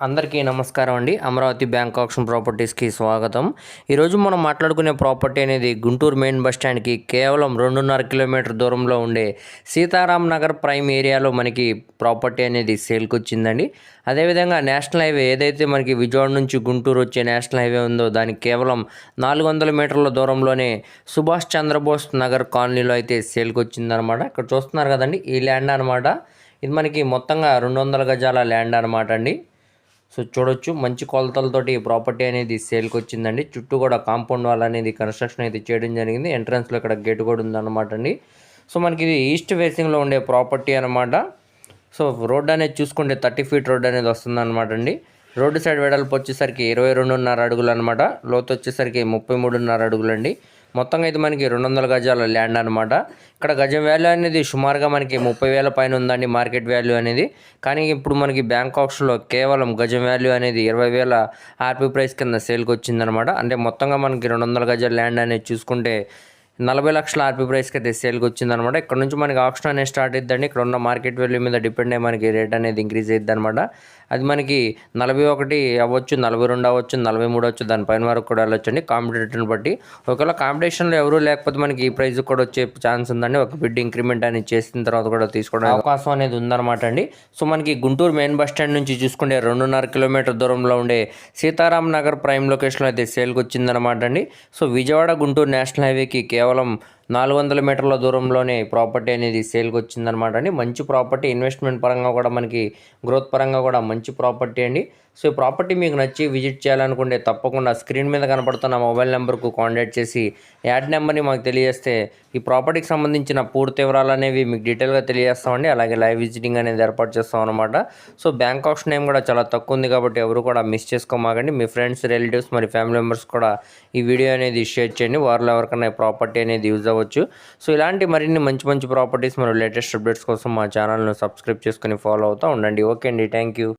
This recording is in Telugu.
అందరికీ నమస్కారం అండి. అమరావతి బ్యాంక్ ఆప్షన్ ప్రాపర్టీస్కి స్వాగతం. ఈరోజు మనం మాట్లాడుకునే ప్రాపర్టీ అనేది గుంటూరు మెయిన్ బస్ స్టాండ్కి కేవలం రెండున్నర కిలోమీటర్ దూరంలో ఉండే సీతారాం నగర్ ప్రైమ్ ఏరియాలో మనకి ప్రాపర్టీ అనేది సేల్కి వచ్చిందండి. అదేవిధంగా నేషనల్ హైవే ఏదైతే మనకి విజయవాడ నుంచి గుంటూరు వచ్చే నేషనల్ హైవే ఉందో దానికి కేవలం నాలుగు వందల మీటర్ల దూరంలోనే సుభాష్ చంద్రబోస్ నగర్ కాలనీలో అయితే సేల్కి వచ్చిందనమాట ఇక్కడ చూస్తున్నారు కదండి ఈ ల్యాండ్ అనమాట ఇది మనకి మొత్తంగా రెండు వందల గజాల ల్యాండ్ అనమాట అండి. సో చూడొచ్చు మంచి కొలతలతోటి ఈ ప్రాపర్టీ అనేది సేల్కి వచ్చిందండి. చుట్టూ కూడా కాంపౌండ్ వాల్ అనేది కన్స్ట్రక్షన్ అయితే చేయడం జరిగింది. ఎంట్రన్స్లో ఇక్కడ గేట్ కూడా ఉందన్నమాట అండి. సో మనకి ఇది ఈస్ట్ ఫేసింగ్లో ఉండే ప్రాపర్టీ అనమాట సో రోడ్ అనేది చూసుకుంటే థర్టీ ఫీట్ రోడ్ అనేది వస్తుందన్నమాట అండి. రోడ్డు సైడ్ వెడల్పు వచ్చేసరికి ఇరవై రెండున్నర అడుగులు అనమాట లోతు వచ్చేసరికి ముప్పై మూడున్నర అడుగులు అండి మొత్తంగా అయితే మనకి రెండు వందల గజాల ల్యాండ్ అనమాట ఇక్కడ గజం వాల్యూ అనేది సుమారుగా మనకి ముప్పై వేల పైన ఉందండి మార్కెట్ వాల్యూ అనేది. కానీ ఇప్పుడు మనకి బ్యాంక్ ఆప్షన్లో కేవలం గజం వాల్యూ అనేది ఇరవై వేల ఆర్పీ ప్రైస్ కింద సేల్కి వచ్చిందనమాట అంటే మొత్తంగా మనకి రెండు వందల గజాల ల్యాండ్ అనేది చూసుకుంటే నలభై లక్షల ఆర్పీ ప్రైస్కి అయితే సేల్కి వచ్చిందనమాట ఇక్కడ నుంచి మనకి ఆప్షన్ అనేది స్టార్ట్ అవుతుందండి ఇక్కడ ఉన్న మార్కెట్ వాల్యూ మీద డిపెండ్ అయ్యి మనకి రేట్ అనేది ఇంక్రీజ్ అవుతుంది అనమాట అది మనకి నలభై ఒకటి అవ్వచ్చు నలభై రెండు అవ్వచ్చు నలభై మూడు అవ్వచ్చు దానిపైన వరకు కూడా వెళ్ళొచ్చండి. కాంపిటేటర్ని బట్టి. ఒకవేళ కాంపిటీషన్లో ఎవరు లేకపోతే మనకి ఈ ప్రైస్ కూడా వచ్చే ఛాన్స్ ఉందండి. ఒక బిడ్ ఇంక్రిమెంట్ అనేది చేసిన తర్వాత కూడా తీసుకోవడం అవకాశం అనేది ఉందన్నమాట అండి. సో మనకి గుంటూరు మెయిన్ బస్ స్టాండ్ నుంచి చూసుకుంటే రెండున్నర కిలోమీటర్ దూరంలో ఉండే సీతారాం నగర్ ప్రైమ్ లొకేషన్లో అయితే సేల్కి వచ్చిందనమాట అండి. సో విజయవాడ గుంటూరు నేషనల్ హైవేకి కేవలం నాలుగు వందల మీటర్ల దూరంలోనే ప్రాపర్టీ అనేది సేల్కి వచ్చిందనమాట అండి. మంచి ప్రాపర్టీ ఇన్వెస్ట్మెంట్ పరంగా కూడా మనకి గ్రోత్ పరంగా కూడా మంచి ప్రాపర్టీ అండి. సో ఈ ప్రాపర్టీ మీకు నచ్చి విజిట్ చేయాలనుకుంటే తప్పకుండా స్క్రీన్ మీద కనపడుతున్న మొబైల్ నెంబర్కు కాంటాక్ట్ చేసి యాడ్ నెంబర్ని మాకు తెలియజేస్తే ఈ ప్రాపర్టీకి సంబంధించిన పూర్తి వివరాలు అనేవి మీకు డీటెయిల్గా తెలియజేస్తామండి. అలాగే లైవ్ విజిటింగ్ అనేది ఏర్పాటు చేస్తాం అనమాట సో బ్యాంక్ ఆప్షన్ నేమ్ కూడా చాలా తక్కువ ఉంది కాబట్టి ఎవరు కూడా మిస్ చేసుకోమాకండి. మీ ఫ్రెండ్స్ రిలేటివ్స్ మరి ఫ్యామిలీ మెంబర్స్ కూడా ఈ వీడియో అనేది షేర్ చేయండి. వారిలో ఎవరికైనా ప్రాపర్టీ అనేది యూజ్ అవ్వచ్చు సో ఇలాంటి మరిన్ని మంచి మంచి ప్రాపర్టీస్ మరియు లేటెస్ట్ అప్డేట్స్ కోసం మా ఛానల్ను సబ్స్క్రైబ్ చేసుకొని ఫాలో అవుతూ ఉండండి. ఓకే అండి. Thank you